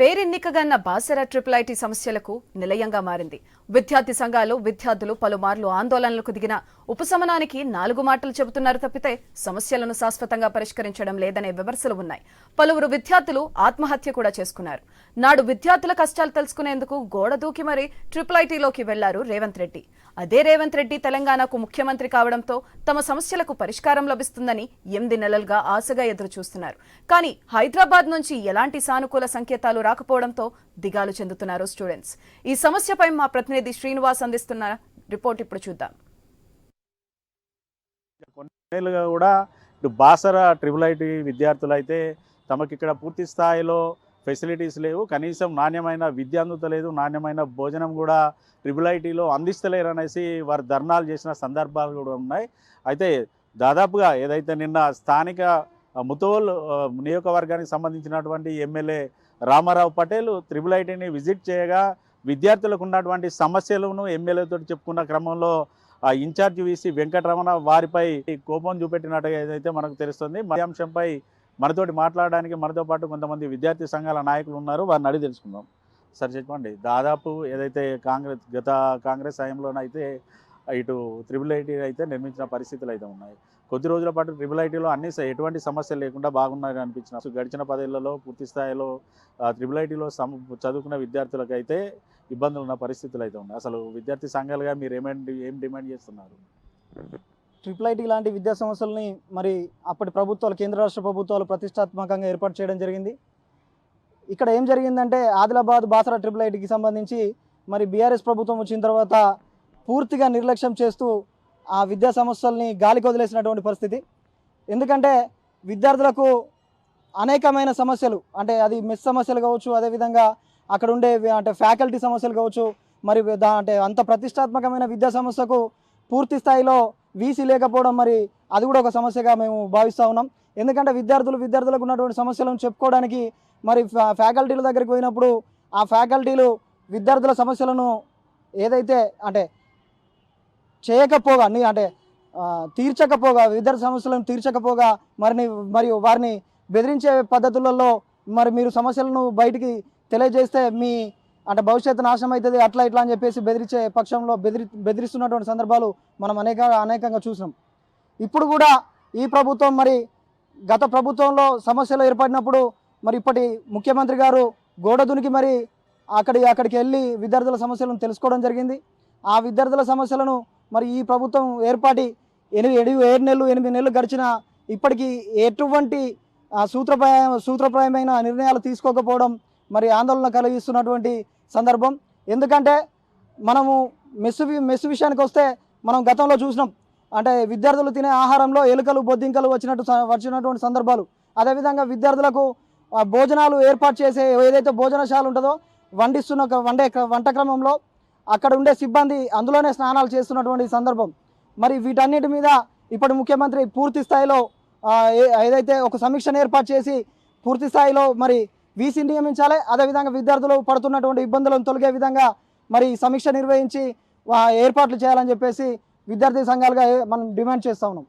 పేరెన్నికగన్న Basara triple IT సమస్యలకు నిలయంగా మారింది. విద్యార్థి సంఘాలు విద్యార్థులు పలుమార్లు ఆందోళనలకు దిగిన ఉపశమనానికి నాలుగు మాటలు చెబుతున్నారు తప్పితే సమస్యలను శాశ్వతంగా పరిష్కరించడం లేదనే విమర్శలు ఉన్నాయి. పలువురు విద్యార్థులు ఆత్మహత్య కూడా చేసుకున్నారు. నాడు విద్యార్థుల కష్టాలు తెలుసుకునేందుకు గోడ దూకి మరీ ట్రిపుల్ ఐటీలోకి వెళ్ళారు రేవంత్ రెడ్డి. అదే రేవంత్ రెడ్డి తెలంగాణకు ముఖ్యమంత్రి కావడంతో తమ సమస్యలకు పరిష్కారం లభిస్తుందని ఎనిమిది నెలలుగా ఆశగా ఎదురు చూస్తున్నారు కానీ హైదరాబాద్ నుంచి ఎలాంటి సానుకూల సంకేతాలు రాకపోవడంతో దిగాలు చెందుతున్నారు స్టూడెంట్స్. ఈ సమస్యపై మా ప్రతినిధి శ్రీనివాస్ అందిస్తున్న రిపోర్ట్ ఇప్పుడు చూద్దాం. కొన్నేళ్ళుగా కూడా ఇటు బాసర ట్రిపుల్ ఐటీ విద్యార్థులు అయితే తమకి ఇక్కడ పూర్తి స్థాయిలో ఫెసిలిటీస్ లేవు. కనీసం నాణ్యమైన విద్య అందుతలేదు నాణ్యమైన భోజనం కూడా ట్రిపుల్ ఐటీలో అందిస్తలేరు అనేసి వారు ధర్నాలు చేసిన సందర్భాలు కూడా ఉన్నాయి. అయితే దాదాపుగా ఏదైతే నిన్న స్థానిక ముతోల్ నియోజకవర్గానికి సంబంధించినటువంటి ఎమ్మెల్యే రామారావు పటేల్ త్రిబుల్ ఐటీని విజిట్ చేయగా విద్యార్థులకు ఉన్నటువంటి సమస్యలను ఎమ్మెల్యేతో చెప్పుకున్న క్రమంలో ఆ ఇన్ఛార్జ్ వీసీ వెంకటరమణ వారిపై కోపం చూపెట్టినట్టుగా ఏదైతే మనకు తెలుస్తుంది మరి అంశంపై మనతోటి మాట్లాడడానికి మనతో పాటు కొంతమంది విద్యార్థి సంఘాల నాయకులు ఉన్నారు. వారిని అడిగి తెలుసుకుందాం. సార్ చెప్పండి. దాదాపు ఏదైతే కాంగ్రెస్ గత కాంగ్రెస్ హయాంలోనైతే ఇటు త్రిబుల్ ఐటీ అయితే నిర్మించిన పరిస్థితులు అయితే ఉన్నాయి. కొద్ది రోజుల పాటు ట్రిపుల్ ఐటీలో అన్ని ఎటువంటి సమస్యలు లేకుండా బాగున్నాయని అనిపించిన గడిచిన పదేళ్ళలో పూర్తి స్థాయిలో ట్రిపుల్ ఐటీలో చదువుకున్న విద్యార్థులకు అయితే ఇబ్బందులు ఉన్న పరిస్థితులు అయితే ఉన్నాయి. అసలు విద్యార్థి సంఘాలుగా మీరు ఏమేంటి ఏం డిమాండ్ చేస్తున్నారు? ట్రిపుల్ ఐటీ లాంటి విద్యా సంస్థలని మరి అప్పటి ప్రభుత్వాలు కేంద్ర రాష్ట్ర ప్రభుత్వాలు ప్రతిష్టాత్మకంగా ఏర్పాటు చేయడం జరిగింది. ఇక్కడ ఏం జరిగిందంటే ఆదిలాబాద్ బాసరా ట్రిపుల్ ఐటీకి సంబంధించి మరి బీఆర్ఎస్ ప్రభుత్వం వచ్చిన తర్వాత పూర్తిగా నిర్లక్ష్యం చేస్తూ ఆ విద్యా సంస్థల్ని గాలికి వదిలేసినటువంటి పరిస్థితి. ఎందుకంటే విద్యార్థులకు అనేకమైన సమస్యలు అంటే అది మెస్ సమస్యలు కావచ్చు అదేవిధంగా అక్కడ ఉండే అంటే ఫ్యాకల్టీ సమస్యలు కావచ్చు మరి దా అంటే అంత ప్రతిష్టాత్మకమైన విద్యా సంస్థకు పూర్తి స్థాయిలో వీసీ లేకపోవడం మరి అది కూడా ఒక సమస్యగా మేము భావిస్తూ ఉన్నాం. ఎందుకంటే విద్యార్థులు విద్యార్థులకు ఉన్నటువంటి సమస్యలను చెప్పుకోవడానికి మరి ఫ్యా- ఫ్యాకల్టీల దగ్గరికి పోయినప్పుడు ఆ ఫ్యాకల్టీలు విద్యార్థుల సమస్యలను ఏదైతే అంటే చేయకపోగా నీ అంటే తీర్చకపోగా విద్యార్థి సమస్యలను తీర్చకపోగా మరిని మరియు వారిని బెదిరించే పద్ధతులలో మరి మీరు సమస్యలను బయటికి తెలియజేస్తే మీ అంటే భవిష్యత్తు నాశనం అవుతుంది అట్లా ఇట్లా అని చెప్పేసి బెదిరించే పక్షంలో బెదిరి బెదిరిస్తున్నటువంటి సందర్భాలు మనం అనేక అనేకంగా చూసినాం. ఇప్పుడు కూడా ఈ ప్రభుత్వం మరి గత ప్రభుత్వంలో సమస్యలు ఏర్పడినప్పుడు మరి ఇప్పటి ముఖ్యమంత్రి గారు గోడ దునికి మరి అక్కడి అక్కడికి వెళ్ళి విద్యార్థుల సమస్యలను తెలుసుకోవడం జరిగింది. ఆ విద్యార్థుల సమస్యలను మరి ఈ ప్రభుత్వం ఏర్పాటి ఎనిమిది ఏడు ఏడు నెలలు ఎనిమిది నెలలు గడిచిన ఇప్పటికీ ఎటువంటి సూత్రప్రాయ సూత్రప్రాయమైన నిర్ణయాలు తీసుకోకపోవడం మరి ఆందోళన కలిగిస్తున్నటువంటి సందర్భం. ఎందుకంటే మనము మెస్సు వి- మెస్సు విషయానికి వస్తే మనం గతంలో చూసినాం. అంటే విద్యార్థులు తినే ఆహారంలో ఎలుకలు బొద్దింకలు వచ్చినట్టు వచ్చినటువంటి సందర్భాలు. అదేవిధంగా విద్యార్థులకు భోజనాలు ఏర్పాటు చేసే ఏదైతే భోజనశాల ఉంటుందో వండిస్తున్న వండే వంట క్రమంలో అక్కడ ఉండే సిబ్బంది అందులోనే స్నానాలు చేస్తున్నటువంటి సందర్భం. మరి వీటన్నిటి మీద ఇప్పటి ముఖ్యమంత్రి పూర్తి స్థాయిలో ఏ- ఏదైతే ఒక సమీక్షను ఏర్పాటు చేసి పూర్తి స్థాయిలో మరి వీసీ నియమించాలి అదేవిధంగా విద్యార్థులు పడుతున్నటువంటి ఇబ్బందులను తొలగే విధంగా మరి సమీక్ష నిర్వహించి ఏర్పాట్లు చేయాలని చెప్పేసి విద్యార్థి సంఘాలుగా మనం డిమాండ్ చేస్తా ఉన్నాం.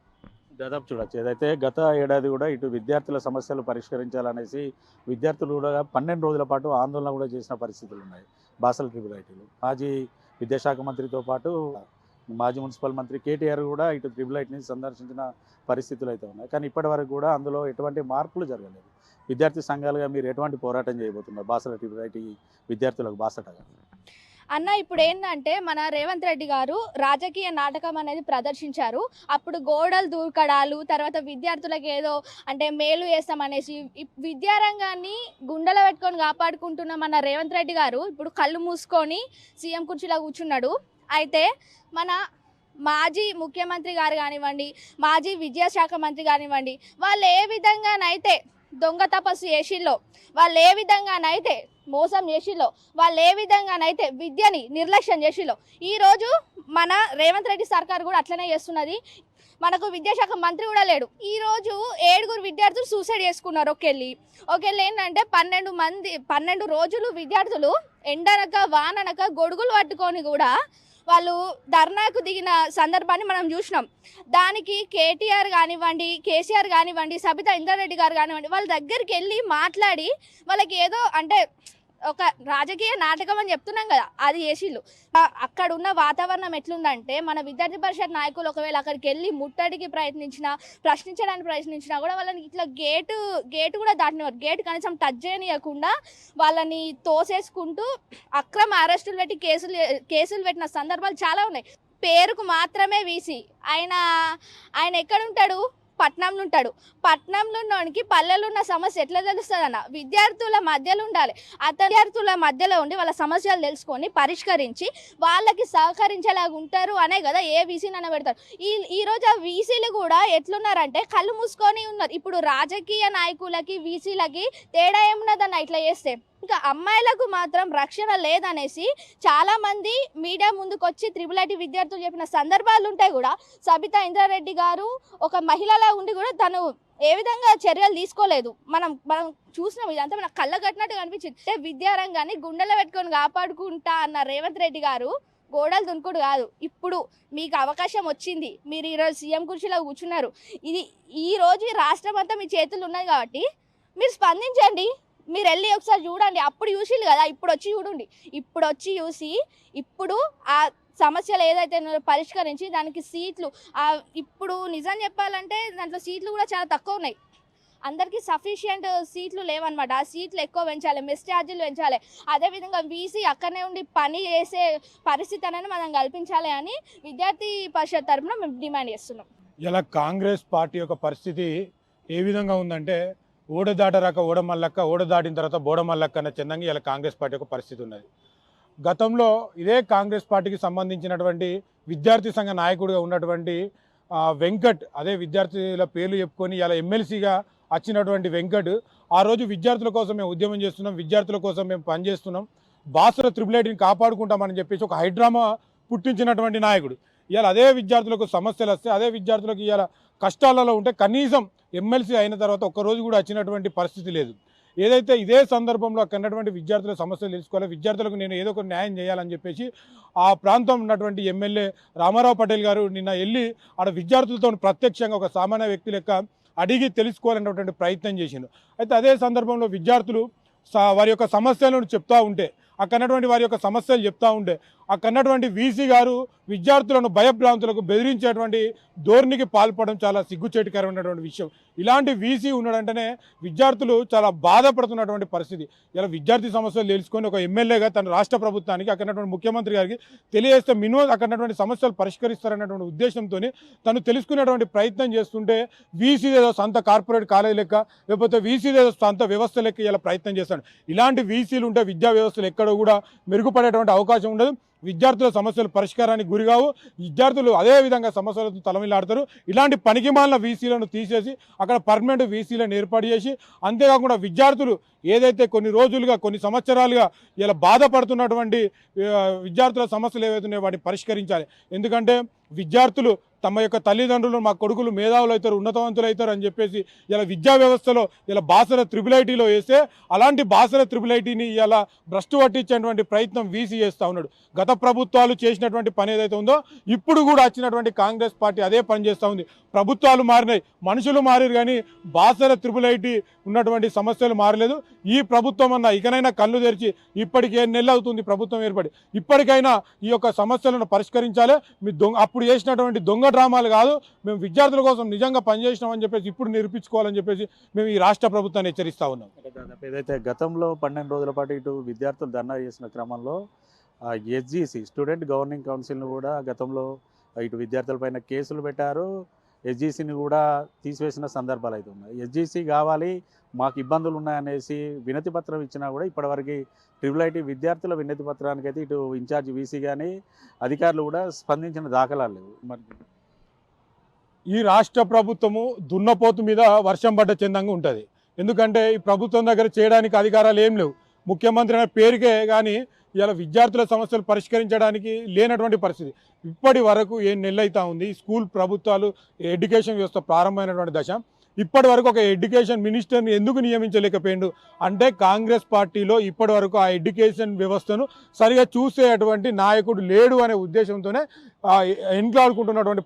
దాదాపు చూడొచ్చు. ఏదైతే గత ఏడాది కూడా ఇటు విద్యార్థుల సమస్యలు పరిష్కరించాలనేసి విద్యార్థులు కూడా పన్నెండు రోజుల పాటు ఆందోళన కూడా చేసిన పరిస్థితులు ఉన్నాయి. బాసల ట్రిపుల్ ఐటీలు మాజీ విద్యాశాఖ మంత్రితో పాటు మాజీ మున్సిపల్ మంత్రి కేటీఆర్ కూడా ఇటు ట్రిపుల్ ఐటీని సందర్శించిన పరిస్థితులు అయితే ఉన్నాయి. కానీ ఇప్పటి వరకు కూడా అందులో ఎటువంటి మార్పులు జరగలేదు. విద్యార్థి సంఘాలుగా మీరు ఎటువంటి పోరాటం చేయబోతున్నారు? బాసల ట్రిపుల్ ఐటీ విద్యార్థులకు బాసటగా అన్న ఇప్పుడు ఏంటంటే మన రేవంత్ రెడ్డి గారు రాజకీయ నాటకం అనేది ప్రదర్శించారు. అప్పుడు గోడలు దూకడాలు తర్వాత విద్యార్థులకు ఏదో అంటే మేలు చేస్తామనేసి విద్యారంగాన్ని గుండెలో పెట్టుకొని కాపాడుకుంటున్న మన రేవంత్ రెడ్డి గారు ఇప్పుడు కళ్ళు మూసుకొని సీఎం కుర్చీలో కూర్చున్నాడు. అయితే మన మాజీ ముఖ్యమంత్రి గారు కానివ్వండి మాజీ విద్యాశాఖ మంత్రి కానివ్వండి వాళ్ళు ఏ విధంగానైతే దొంగ తపస్సు చేసిల్లో. వాళ్ళు ఏ విధంగానైతే మోసం చేసిల్లో వాళ్ళు ఏ విధంగానైతే విద్యని నిర్లక్ష్యం చేసిల్లో ఈ రోజు మన రేవంత్ రెడ్డి సర్కార్ కూడా అట్లనే చేస్తున్నది. మనకు విద్యాశాఖ మంత్రి కూడా లేడు. ఈరోజు ఏడుగురు విద్యార్థులు సూసైడ్ చేసుకున్నారు ఒకళ్ళి. ఒకళ్ళు ఏంటంటే పన్నెండు మంది పన్నెండు రోజులు విద్యార్థులు ఎండనక వాననక గొడుగులు పట్టుకొని కూడా వాళ్ళు ధర్నాకు దిగిన సందర్భాన్ని మనం చూసినాం. దానికి కేటీఆర్ కానివ్వండి కేసీఆర్ కానివ్వండి సబితా ఇంద్రారెడ్డి గారు కానివ్వండి వాళ్ళ దగ్గరికి వెళ్ళి మాట్లాడి వాళ్ళకి ఏదో అంటే ఒక రాజకీయ నాటకం అని చెప్తున్నాం కదా అది చేసిళ్ళు. అక్కడ ఉన్న వాతావరణం ఎట్లుందంటే మన విద్యార్థి పరిషత్ నాయకులు ఒకవేళ అక్కడికి వెళ్ళి ముట్టడికి ప్రయత్నించినా ప్రశ్నించడానికి ప్రయత్నించినా కూడా వాళ్ళని ఇట్లా గేటు గేటు కూడా దాటినవారు. గేట్ కనీసం టచ్ చేయనీయకుండా వాళ్ళని తోసేసుకుంటూ అక్రమ అరెస్టులు పెట్టి కేసులు కేసులు పెట్టిన సందర్భాలు చాలా ఉన్నాయి. పేరుకు మాత్రమే వీసి ఆయన ఆయన ఎక్కడుంటాడు? పట్నంలో ఉంటాడు. పట్నంలో ఉన్నోనికి పల్లెలు ఉన్న సమస్య ఎట్లా తెలుస్తుందన్న విద్యార్థుల మధ్యలో ఉండాలి. అతని విద్యార్థుల మధ్యలో ఉండి వాళ్ళ సమస్యలు తెలుసుకొని పరిష్కరించి వాళ్ళకి సహకరించేలాగా ఉంటారు అనే కదా ఏ వీసీనైనా పెడతారు. ఈ ఈరోజు ఆ వీసీలు కూడా ఎట్లున్నారంటే కళ్ళు మూసుకొని ఉన్నారు. ఇప్పుడు రాజకీయ నాయకులకి వీసీలకి తేడా ఏమున్నదన్న ఇట్లా చేస్తే? ఇంకా అమ్మాయిలకు మాత్రం రక్షణ లేదనేసి చాలా మంది మీడియా ముందుకు వచ్చి త్రిబుల్ ఐటీ విద్యార్థులు చెప్పిన సందర్భాలు ఉంటాయి కూడా. సబితా ఇంద్రారెడ్డి గారు ఒక మహిళలా ఉండి కూడా తను ఏ విధంగా చర్యలు తీసుకోలేదు. మనం మనం చూసినాం ఇదంతా మన కళ్ళ కట్టినట్టు కనిపించింది. అంటే విద్యారంగాన్ని గుండెలో పెట్టుకొని కాపాడుకుంటా అన్న రేవంత్ రెడ్డి గారు గోడలు దునుకుడు కాదు. ఇప్పుడు మీకు అవకాశం వచ్చింది. మీరు ఈరోజు సీఎం కుర్చీలో కూర్చున్నారు. ఇది ఈ రోజు ఈ రాష్ట్రం అంతా మీ చేతులు ఉన్నది కాబట్టి మీరు స్పందించండి. మీరు వెళ్ళి ఒకసారి చూడండి. అప్పుడు చూసిండు కదా ఇప్పుడు వచ్చి చూడండి. ఇప్పుడు వచ్చి చూసి ఇప్పుడు ఆ సమస్యలు ఏదైతే పరిష్కరించి దానికి సీట్లు ఇప్పుడు నిజం చెప్పాలంటే దాంట్లో సీట్లు కూడా చాలా తక్కువ ఉన్నాయి. అందరికీ సఫిషియంట్ సీట్లు లేవన్నమాట. ఆ సీట్లు ఎక్కువ పెంచాలి మెస్ ఛార్జీలు పెంచాలి. అదేవిధంగా వీసీ అక్కడనే ఉండి పని చేసే పరిస్థితి అనేది మనం కల్పించాలి అని విద్యార్థి పరిషత్ తరఫున మేము డిమాండ్ చేస్తున్నాం. ఇలా కాంగ్రెస్ పార్టీ యొక్క పరిస్థితి ఏ విధంగా ఉందంటే ఓడ దాటరాక ఓడదాటిన ఓడ దాటిన తర్వాత బోడమల్లక్క అన్న చందంగా ఇలా కాంగ్రెస్ పార్టీ యొక్క పరిస్థితి ఉన్నది. గతంలో ఇదే కాంగ్రెస్ పార్టీకి సంబంధించినటువంటి విద్యార్థి సంఘ నాయకుడిగా ఉన్నటువంటి వెంకట్ అదే విద్యార్థుల పేర్లు చెప్పుకొని ఇలా ఎమ్మెల్సీగా వచ్చినటువంటి వెంకట్ ఆ రోజు విద్యార్థుల కోసం మేము ఉద్యమం చేస్తున్నాం విద్యార్థుల కోసం మేము పనిచేస్తున్నాం బాసుల త్రిబులేటిని కాపాడుకుంటామని చెప్పేసి ఒక హైడ్రామా పుట్టించినటువంటి నాయకుడు. ఇవాళ అదే విద్యార్థులకు సమస్యలు వస్తే అదే విద్యార్థులకు ఇవాళ కష్టాలలో ఉంటే కనీసం ఎమ్మెల్సీ అయిన తర్వాత ఒక్కరోజు కూడా వచ్చినటువంటి పరిస్థితి లేదు. ఏదైతే ఇదే సందర్భంలో అక్కడ ఉన్నటువంటి విద్యార్థుల సమస్యలు తెలుసుకోవాలి విద్యార్థులకు నేను ఏదో ఒక న్యాయం చేయాలని చెప్పేసి ఆ ప్రాంతం ఉన్నటువంటి ఎమ్మెల్యే రామారావు పటేల్ గారు నిన్న వెళ్ళి ఆడ విద్యార్థులతో ప్రత్యక్షంగా ఒక సామాన్య వ్యక్తి లెక్క అడిగి తెలుసుకోవాలనేటువంటి ప్రయత్నం చేసిండు. అయితే అదే సందర్భంలో విద్యార్థులు స- వారి యొక్క సమస్యలను చెప్తూ ఉంటే అక్కడటువంటి వారి యొక్క సమస్యలు చెప్తా ఉండే. అక్కడటువంటి వీసీ గారు విద్యార్థులను భయభ్రాంతులకు బెదిరించేటువంటి ధోరణికి పాల్పడడం చాలా సిగ్గుచేటుకరమైనటువంటి విషయం. ఇలాంటి వీసీ ఉన్నాడంటేనే విద్యార్థులు చాలా బాధపడుతున్నటువంటి పరిస్థితి. ఇలా విద్యార్థి సమస్యలు తెలుసుకొని ఒక ఎమ్మెల్యేగా తన రాష్ట్ర ప్రభుత్వానికి అక్కడటువంటి ముఖ్యమంత్రి గారికి తెలియజేస్తే మినిమం అక్కడటువంటి సమస్యలు పరిష్కరిస్తారన్నటువంటి ఉద్దేశంతో తను తెలుసుకునేటువంటి ప్రయత్నం చేస్తుంటే వీసీ ఏదో సొంత కార్పొరేట్ కాలేజ్ లెక్క లేకపోతే వీసీ ఏదో సొంత వ్యవస్థ లెక్క ఇలా ప్రయత్నం చేస్తాడు. ఇలాంటి వీసీలు ఉంటే విద్యా వ్యవస్థలు ఎక్కడ కూడా మెరుగుపడేటువంటి అవకాశం ఉండదు. విద్యార్థుల సమస్యలు పరిష్కారానికి గురికావు విద్యార్థులు అదే విధంగా సమస్యలతో తలమిలాడతారు. ఇలాంటి పనికిమాలిన వీసీలను తీసేసి అక్కడ పర్మనెంట్ వీసీలను ఏర్పాటు చేసి అంతేకాకుండా విద్యార్థులు ఏదైతే కొన్ని రోజులుగా కొన్ని సంవత్సరాలుగా ఇలా బాధపడుతున్నటువంటి విద్యార్థుల సమస్యలు ఏవైతే ఉన్నాయో వాటిని పరిష్కరించాలి. ఎందుకంటే విద్యార్థులు తమ యొక్క తల్లిదండ్రులు మా కొడుకులు మేధావులు అవుతారు ఉన్నతవంతులు అవుతారు అని చెప్పేసి ఇలా విద్యా వ్యవస్థలో ఇలా బాసర త్రిబుల్ ఐటీలో వేస్తే అలాంటి బాసర త్రిబుల్ ఐటీని ఇలా భ్రష్టు పట్టించేటువంటి ప్రయత్నం వీసీ చేస్తూ ఉన్నాడు. గత ప్రభుత్వాలు చేసినటువంటి పని ఏదైతే ఉందో ఇప్పుడు కూడా వచ్చినటువంటి కాంగ్రెస్ పార్టీ అదే పని చేస్తూ ఉంది. ప్రభుత్వాలు మారినాయి మనుషులు మారారు కానీ బాసర త్రిబుల్ ఐటీ ఉన్నటువంటి సమస్యలు మారలేదు. ఈ ప్రభుత్వం అన్న ఇకనైనా కళ్ళు తెరిచి ఇప్పటికి ఏ నెలలు అవుతుంది ప్రభుత్వం ఏర్పడి. ఇప్పటికైనా ఈ యొక్క సమస్యలను పరిష్కరించాలి. మీ దొంగ అప్పుడు చేసినటువంటి దొంగ డ్రామాలు కాదు. మేము విద్యార్థుల కోసం నిజంగా పనిచేసినామని చెప్పేసి ఇప్పుడు నిరూపించుకోవాలని చెప్పేసి మేము ఈ రాష్ట్ర ప్రభుత్వాన్ని హెచ్చరిస్తా ఉన్నాం. ఏదైతే గతంలో పన్నెండు రోజుల పాటు ఇటు విద్యార్థులు ధర్నా చేసిన క్రమంలో ఎస్జీసీ స్టూడెంట్ గవర్నింగ్ కౌన్సిల్ను కూడా గతంలో ఇటు విద్యార్థులపైన కేసులు పెట్టారు. ఎస్జీసీని కూడా తీసివేసిన సందర్భాలు అయితే ఉన్నాయి. ఎస్జీసీ కావాలి మాకు ఇబ్బందులు ఉన్నాయనేసి వినతి పత్రం ఇచ్చినా కూడా ఇప్పటివరకు ట్రిపుల్ ఐటీ విద్యార్థుల వినతి పత్రానికి అయితే ఇటు ఇన్ఛార్జ్ వీసీ కానీ అధికారులు కూడా స్పందించిన దాఖలాలు లేవు. మరి ఈ రాష్ట్ర ప్రభుత్వము దున్నపోతు మీద వర్షం పడ్డ చందంగా ఉంటుంది. ఎందుకంటే ఈ ప్రభుత్వం దగ్గర చేయడానికి అధికారాలు ఏం లేవు. ముఖ్యమంత్రి అనే పేరుకే కానీ ఇలా విద్యార్థుల సమస్యలు పరిష్కరించడానికి లేనటువంటి పరిస్థితి. ఇప్పటి వరకు ఏ నెల అవుతా ఉంది స్కూల్ ప్రభుత్వాలు ఎడ్యుకేషన్ వ్యవస్థ ప్రారంభమైనటువంటి దశ. ఇప్పటి వరకు ఒక ఎడ్యుకేషన్ మినిస్టర్ని ఎందుకు నియమించలేకపోయిండు? అంటే కాంగ్రెస్ పార్టీలో ఇప్పటి వరకు ఆ ఎడ్యుకేషన్ వ్యవస్థను సరిగా చూసేటువంటి నాయకుడు లేడు అనే ఉద్దేశంతోనే ఆ,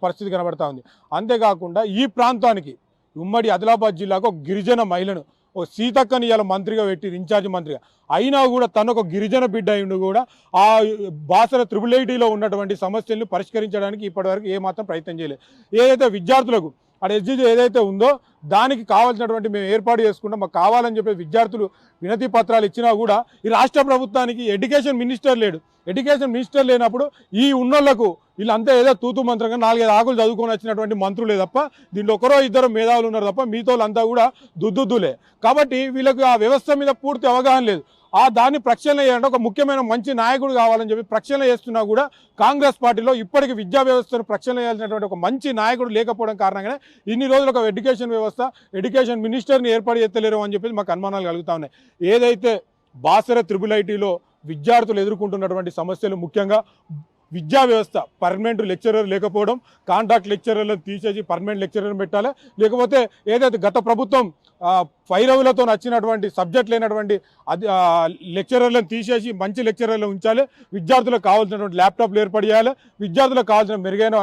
పరిస్థితి కనబడతా ఉంది. అంతేకాకుండా ఈ ప్రాంతానికి ఉమ్మడి ఆదిలాబాద్ జిల్లాకు ఒక గిరిజన మహిళను ఓ సీతక్కని ఇలా మంత్రిగా పెట్టి ఇన్ఛార్జ్ మంత్రిగా. అయినా కూడా తను ఒక గిరిజన బిడ్డ అయిండు కూడా ఆ బాసర త్రిబుల్ ఐటీలో ఉన్నటువంటి సమస్యల్ని పరిష్కరించడానికి ఇప్పటివరకు ఏమాత్రం ప్రయత్నం చేయలేదు. ఏదైతే విద్యార్థులకు అక్కడ ఎస్జీజీ ఏదైతే ఉందో దానికి కావాల్సినటువంటి మేము ఏర్పాటు చేసుకుంటాం. మాకు కావాలని చెప్పి విద్యార్థులు వినతి పత్రాలు ఇచ్చినా కూడా ఈ రాష్ట్ర ప్రభుత్వానికి ఎడ్యుకేషన్ మినిస్టర్ లేడు. ఎడ్యుకేషన్ మినిస్టర్ లేనప్పుడు ఈ ఉన్నోళ్ళకు వీళ్ళంతా ఏదో తూతు మంత్రంగా నాలుగైదు ఆకులు చదువుకొని వచ్చినటువంటి మంత్రులే తప్ప దీంట్లో ఒకరో ఇద్దరు మేధావులు ఉన్నారు తప్ప మిగతా కూడా దుద్దుద్దులే. కాబట్టి వీళ్ళకి ఆ వ్యవస్థ మీద పూర్తి అవగాహన లేదు. ఆ దాన్ని ప్రక్షాళన చేయాలంటే ఒక ముఖ్యమైన మంచి నాయకుడు కావాలని చెప్పి ప్రక్షాళన చేస్తున్నా కూడా కాంగ్రెస్ పార్టీలో ఇప్పటికి విద్యా వ్యవస్థను ప్రక్షాళన చేయాల్సినటువంటి ఒక మంచి నాయకుడు లేకపోవడం కారణంగానే ఇన్ని రోజులు ఒక ఎడ్యుకేషన్ వ్యవస్థ ఎడ్యుకేషన్ మినిస్టర్ని ఏర్పాటు చేస్తలేరు అని చెప్పి మాకు అనుమానాలు కలుగుతా ఉన్నాయి. ఏదైతే బాసర త్రిబుల్ ఐటీలో విద్యార్థులు ఎదుర్కొంటున్నటువంటి సమస్యలు ముఖ్యంగా విద్యా వ్యవస్థ పర్మనెంట్ లెక్చరర్ లేకపోవడం కాంట్రాక్ట్ లెక్చరర్లను తీసేసి పర్మనెంట్ లెక్చరర్ పెట్టాలి? లేకపోతే ఏదైతే గత ప్రభుత్వం పైరవులతో నచ్చినటువంటి సబ్జెక్ట్ లేనటువంటి అది లెక్చరర్లను తీసేసి మంచి లెక్చరర్లు ఉంచాలి. విద్యార్థులకు కావాల్సినటువంటి ల్యాప్టాప్లు ఏర్పాటు చేయాలి విద్యార్థులకు కావాల్సిన మెరుగైన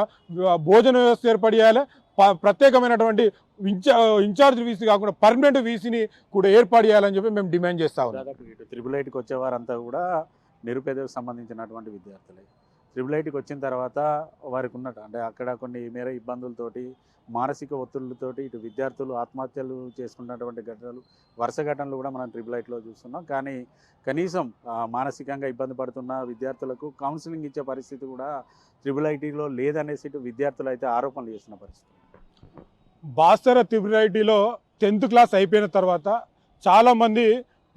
భోజన వ్యవస్థ ఏర్పాటు చేయాలి ప- ప్రత్యేకమైనటువంటి ఇన్ఛా ఇన్ఛార్జ్ వీసీ కాకుండా పర్మనెంట్ వీసీని కూడా ఏర్పాటు చేయాలని చెప్పి మేము డిమాండ్ చేస్తా ఉన్నాం. ఇటు త్రిబుల్ ఐటీకి వచ్చేవారంతా కూడా నిరుపేదకు సంబంధించినటువంటి విద్యార్థులే. త్రిబుల్ ఐటీకి వచ్చిన తర్వాత వారికి ఉన్నట్టు అంటే అక్కడ కొన్ని మేర ఇబ్బందులతోటి మానసిక ఒత్తిళ్ళతోటి ఇటు విద్యార్థులు ఆత్మహత్యలు చేసుకున్నటువంటి ఘటనలు వరుస ఘటనలు కూడా మనం ట్రిపుల్ ఐటీలో చూస్తున్నాం. కానీ కనీసం మానసికంగా ఇబ్బంది పడుతున్న విద్యార్థులకు కౌన్సిలింగ్ ఇచ్చే పరిస్థితి కూడా ట్రిపుల్ ఐటీలో లేదనేసి ఇటు విద్యార్థులు అయితే ఆరోపణలు చేస్తున్న పరిస్థితి. బాసర ఐటీలో టెన్త్ క్లాస్ అయిపోయిన తర్వాత చాలామంది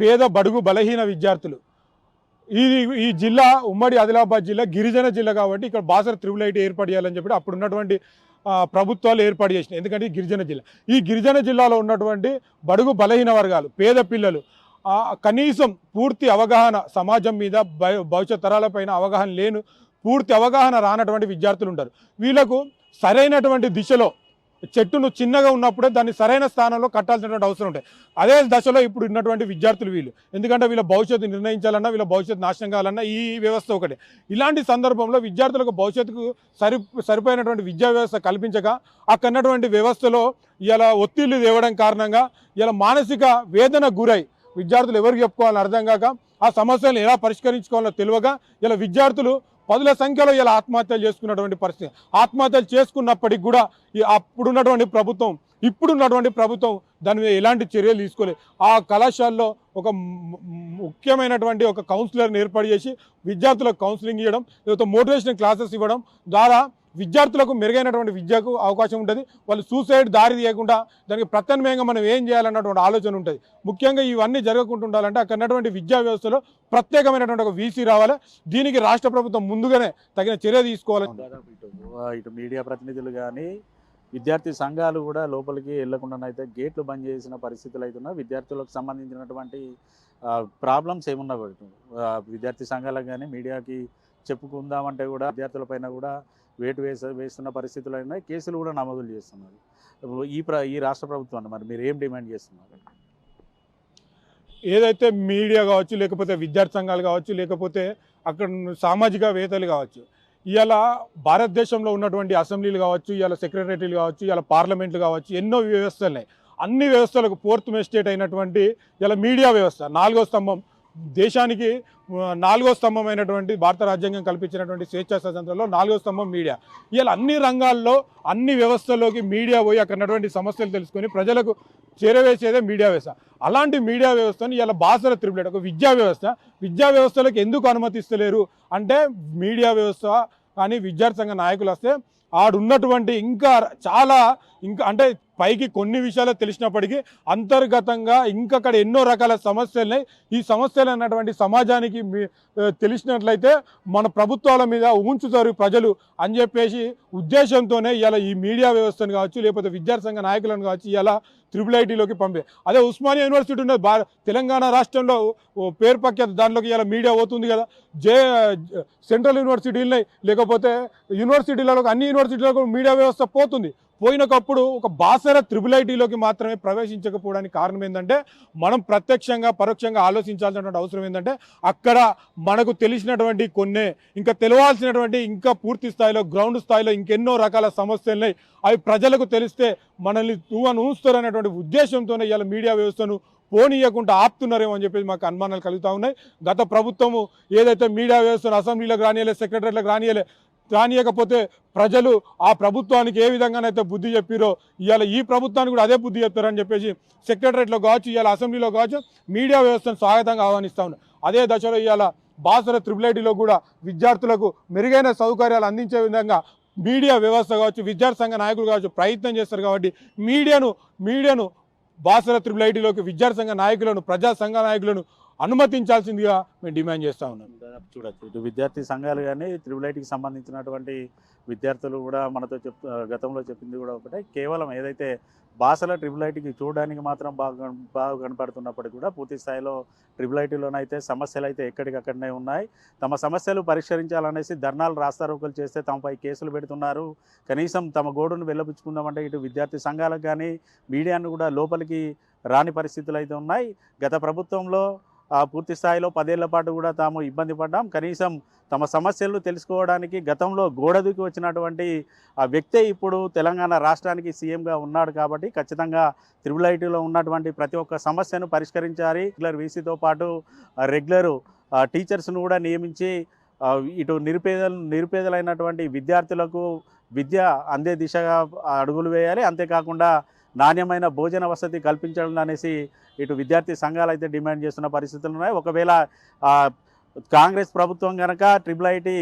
పేద బడుగు బలహీన విద్యార్థులు ఈ ఈ జిల్లా ఉమ్మడి ఆదిలాబాద్ జిల్లా గిరిజన జిల్లా కాబట్టి ఇక్కడ బాసర త్రిబుల్ ఐటీ ఏర్పాటు చేయాలని చెప్పి అప్పుడు ఉన్నటువంటి ప్రభుత్వాలు ఏర్పాటు చేసినాయి. ఎందుకంటే గిరిజన జిల్లా. ఈ గిరిజన జిల్లాలో ఉన్నటువంటి బడుగు బలహీన వర్గాలు పేద పిల్లలు కనీసం పూర్తి అవగాహన సమాజం మీద భ- భవిష్యత్ తరాలపైన అవగాహన లేను పూర్తి అవగాహన రానటువంటి విద్యార్థులు ఉంటారు. వీళ్ళకు సరైనటువంటి దిశలో చెట్టును చిన్నగా ఉన్నప్పుడే దాన్ని సరైన స్థానంలో కట్టాల్సినటువంటి అవసరం ఉంటాయి. అదే దశలో ఇప్పుడు ఉన్నటువంటి విద్యార్థులు వీళ్ళు. ఎందుకంటే వీళ్ళ భవిష్యత్తు నిర్ణయించాలన్నా వీళ్ళ భవిష్యత్తు నాశనం కావాలన్నా ఈ వ్యవస్థ ఒకటే. ఇలాంటి సందర్భంలో విద్యార్థులకు భవిష్యత్తుకు సరి సరిపోయినటువంటి విద్యా వ్యవస్థ కల్పించక అక్కడన్నటువంటి వ్యవస్థలో ఇలా ఒత్తిళ్ళు తేవడం కారణంగా ఇలా మానసిక వేదన గురై విద్యార్థులు ఎవరికి చెప్పుకోవాలని అర్థం కాక ఆ సమస్యలను ఎలా పరిష్కరించుకోవాలో తెలియక ఇలా విద్యార్థులు పదుల సంఖ్యలో ఇలా ఆత్మహత్యలు చేసుకున్నటువంటి పరిస్థితి. ఆత్మహత్యలు చేసుకున్నప్పటికి కూడా అప్పుడున్నటువంటి ప్రభుత్వం ఇప్పుడున్నటువంటి ప్రభుత్వం దాని మీద ఎలాంటి చర్యలు తీసుకోలేదు. ఆ కళాశాలలో ఒక ముఖ్యమైనటువంటి ఒక కౌన్సిలర్ని ఏర్పాటు చేసి విద్యార్థులకు కౌన్సిలింగ్ ఇవ్వడం లేకపోతే మోటివేషన్ క్లాసెస్ ఇవ్వడం ద్వారా విద్యార్థులకు మెరుగైనటువంటి విద్యకు అవకాశం ఉంటుంది. వాళ్ళు సూసైడ్ దారి తీయకుండా దానికి ప్రత్యామ్నాయంగా మనం ఏం చేయాలన్నటువంటి ఆలోచన ఉంటుంది. ముఖ్యంగా ఇవన్నీ జరగకుండా ఉండాలంటే అక్కడ ఉన్నటువంటి విద్యా వ్యవస్థలో ప్రత్యేకమైనటువంటి ఒక వీసీ రావాలి. దీనికి రాష్ట్ర ప్రభుత్వం ముందుగానే తగిన చర్య తీసుకోవాలి. ఇటు మీడియా ప్రతినిధులు కానీ విద్యార్థి సంఘాలు కూడా లోపలికి వెళ్ళకుండా అయితే గేట్లు బంద్ చేసిన పరిస్థితులు అయితే విద్యార్థులకు సంబంధించినటువంటి ప్రాబ్లమ్స్ ఏమున్నా విద్యార్థి సంఘాలకు కానీ మీడియాకి చెప్పుకుందామంటే కూడా విద్యార్థులపైన కూడా వేటు వేస వేస్తున్న పరిస్థితులు అయినా కేసులు కూడా నమోదులు చేస్తున్నారు. ఈ ప్ర ఈ రాష్ట్ర ప్రభుత్వాన్ని మరి మీరు ఏం డిమాండ్ చేస్తున్నారు? ఏదైతే మీడియా కావచ్చు లేకపోతే విద్యార్థి సంఘాలు కావచ్చు లేకపోతే అక్కడ సామాజిక వేత్తలు కావచ్చు ఇవాళ భారతదేశంలో ఉన్నటువంటి అసెంబ్లీలు కావచ్చు ఇవాళ సెక్రటరీలు కావచ్చు ఇవాళ పార్లమెంట్లు కావచ్చు ఎన్నో వ్యవస్థలు ఉన్నాయి అన్ని వ్యవస్థలకు ఫోర్త్ మెస్టేట్ అయినటువంటి ఇలా మీడియా వ్యవస్థ నాలుగో స్తంభం. దేశానికి నాలుగో స్తంభం అయినటువంటి భారత రాజ్యాంగం కల్పించినటువంటి స్వేచ్ఛా స్వతంత్రంలో నాలుగో స్తంభం మీడియా. ఇలా అన్ని రంగాల్లో అన్ని వ్యవస్థల్లోకి మీడియా పోయి అక్కడ ఉన్నటువంటి సమస్యలు తెలుసుకొని ప్రజలకు చేరవేసేదే మీడియా వ్యవస్థ. అలాంటి మీడియా వ్యవస్థను ఇలా బాసర త్రిపులేట్ ఒక విద్యా వ్యవస్థ. విద్యా వ్యవస్థలకు ఎందుకు అనుమతిస్తలేరు? అంటే మీడియా వ్యవస్థ కానీ విద్యార్థి సంఘ నాయకులు వస్తే ఆడున్నటువంటి ఇంకా చాలా ఇంకా అంటే పైకి కొన్ని విషయాలు తెలిసినప్పటికీ అంతర్గతంగా ఇంకా అక్కడ ఎన్నో రకాల సమస్యలు ఈ సమస్యలు అన్నటువంటి సమాజానికి తెలిసినట్లయితే మన ప్రభుత్వాల మీద ఉంచుతారు ప్రజలు అని చెప్పేసి ఉద్దేశంతోనే ఇలా ఈ మీడియా వ్యవస్థను కావచ్చు లేకపోతే విద్యార్థి సంఘ నాయకులను కావచ్చు ఇలా త్రిబుల్ ఐటీలోకి పంపే. అదే ఉస్మానియా యూనివర్సిటీ ఉన్నది తెలంగాణ రాష్ట్రంలో ఓ పేరు ప్రఖ్యాత దాంట్లోకి ఇలా మీడియా పోతుంది కదా. జే సెంట్రల్ యూనివర్సిటీలని లేకపోతే యూనివర్సిటీలలో అన్ని యూనివర్సిటీలకు మీడియా వ్యవస్థ పోతుంది. పోయినకప్పుడు ఒక బాసర త్రిబుల్ ఐటీలోకి మాత్రమే ప్రవేశించకపోవడానికి కారణం ఏంటంటే మనం ప్రత్యక్షంగా పరోక్షంగా ఆలోచించాల్సినటువంటి అవసరం ఏంటంటే అక్కడ మనకు తెలిసినటువంటి కొన్ని ఇంకా తెలవాల్సినటువంటి ఇంకా పూర్తి స్థాయిలో గ్రౌండ్ స్థాయిలో ఇంకెన్నో రకాల సమస్యలు అవి ప్రజలకు తెలిస్తే మనల్ని తూవను ఊస్తారు అనేటువంటి ఉద్దేశంతోనే ఇవాళ మీడియా వ్యవస్థను పోనీయకుండా ఆపుతున్నారేమో అని చెప్పేసి మాకు అనుమానాలు కలుగుతూ ఉన్నాయి. గత ప్రభుత్వము ఏదైతే మీడియా వ్యవస్థను అసెంబ్లీలకు రానియలే సెక్రటరీలకు రానియలే రానియకపోతే ప్రజలు ఆ ప్రభుత్వానికి ఏ విధంగానైతే బుద్ధి చెప్పిరో ఇవాళ ఈ ప్రభుత్వానికి కూడా అదే బుద్ధి చెప్తారని చెప్పేసి సెక్రటరేట్లో కావచ్చు ఇవాళ అసెంబ్లీలో కావచ్చు మీడియా వ్యవస్థను స్వాగతంగా ఆహ్వానిస్తా అదే దశలో ఇవాళ బాసర త్రిబుల్ ఐటీలో కూడా విద్యార్థులకు మెరుగైన సౌకర్యాలు అందించే విధంగా మీడియా వ్యవస్థ కావచ్చు విద్యార్థి సంఘ నాయకులు కావచ్చు ప్రయత్నం చేస్తారు కాబట్టి మీడియాను మీడియాను బాసర త్రిబుల్ ఐటీలోకి విద్యార్థి సంఘ నాయకులను ప్రజా సంఘ నాయకులను అనుమతించాల్సిందిగా మేము డిమాండ్ చేస్తా ఉన్నాం. చూడొచ్చు. ఇటు విద్యార్థి సంఘాలు కానీ త్రిబుల్ ఐటీకి సంబంధించినటువంటి విద్యార్థులు కూడా మనతో చెప్ గతంలో చెప్పింది కూడా ఒకటే. కేవలం ఏదైతే భాషల ట్రిపుల్ ఐటీకి చూడడానికి మాత్రం బాగా బాగా కనపడుతున్నప్పటికీ కూడా పూర్తి స్థాయిలో ట్రిపుల్ ఐటీలోనైతే సమస్యలు అయితే ఎక్కడికక్కడనే ఉన్నాయి. తమ సమస్యలు పరిష్కరించాలనేసి ధర్నాలు రాస్తారోకలు చేస్తే తమపై కేసులు పెడుతున్నారు. కనీసం తమ గోడును వెళ్ళబుచ్చుకుందామంటే ఇటు విద్యార్థి సంఘాలకు కానీ మీడియాను కూడా లోపలికి రాని పరిస్థితులు అయితే ఉన్నాయి. గత ప్రభుత్వంలో పూర్తి స్థాయిలో పదేళ్ళ పాటు కూడా తాము ఇబ్బంది పడ్డాం. కనీసం తమ సమస్యలు తెలుసుకోవడానికి గతంలో గోడదుకి వచ్చినటువంటి ఆ వ్యక్తే ఇప్పుడు తెలంగాణ రాష్ట్రానికి సీఎంగా ఉన్నాడు కాబట్టి ఖచ్చితంగా త్రిబుల్ ఐటీలో ఉన్నటువంటి ప్రతి ఒక్క సమస్యను పరిష్కరించాలి. రెగ్యులర్ వీసీతో పాటు రెగ్యులర్ టీచర్స్ను కూడా నియమించి ఇటు నిరుపేదలు నిరుపేదలైనటువంటి విద్యార్థులకు విద్య అందే దిశగా అడుగులు వేయాలి. అంతేకాకుండా నాణ్యమైన భోజన వసతి కల్పించడం అనేసి ఇటు విద్యార్థి సంఘాలు అయితే డిమాండ్ చేస్తున్న పరిస్థితులు ఉన్నాయి. ఒకవేళ కాంగ్రెస్ ప్రభుత్వం కనుక ట్రిపుల్ ఐటీ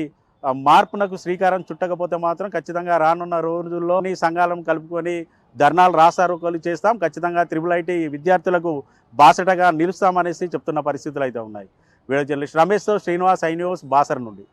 మార్పునకు శ్రీకారం చుట్టకపోతే మాత్రం ఖచ్చితంగా రానున్న రోజుల్లో ఈ సంఘాలను కలుపుకొని ధర్నాలు రాసారోకలు చేస్తాం. ఖచ్చితంగా త్రిబుల్ ఐటీ విద్యార్థులకు బాసటగా నిలుస్తామనేసి చెప్తున్న పరిస్థితులు అయితే ఉన్నాయి. వీడియో జర్నలిస్ట్ రమేష్తో శ్రీనివాస్ ఐ న్యూస్ బాసర్ నుండి.